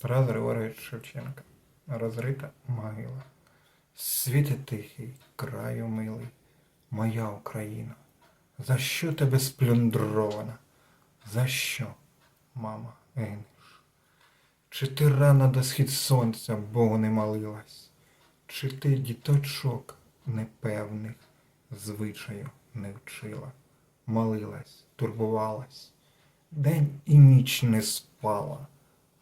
Тарас Григорович Шевченка. Розрита могила. Світи тихий, краю милий, моя Україна. За що тебе сплюндрована? За що, мама, гинеш? Чи ти рано до схід сонця Богу не молилась? Чи ти діточок непевних звичаю не вчила? Молилась, турбувалась, день і ніч не спала,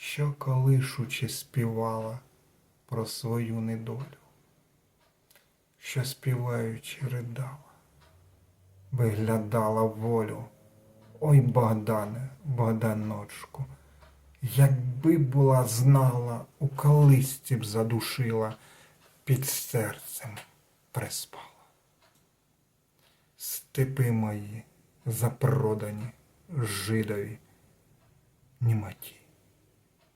що колишучи співала про свою недолю, що співаючи ридала, виглядала волю. Ой, Богдане, Богданочку, якби була знала, у колисці б задушила, під серцем приспала. Степи мої запродані жидові, німоті,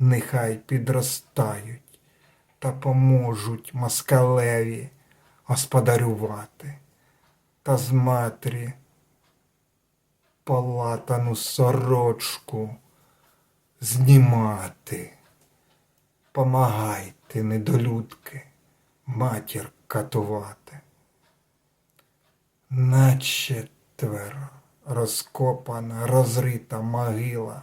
нехай підростають та поможуть москалеві господарювати та з матері полатану сорочку знімати. Помагайте, недолюдки, матір катувати. Начетверо розкопана, розрита могила.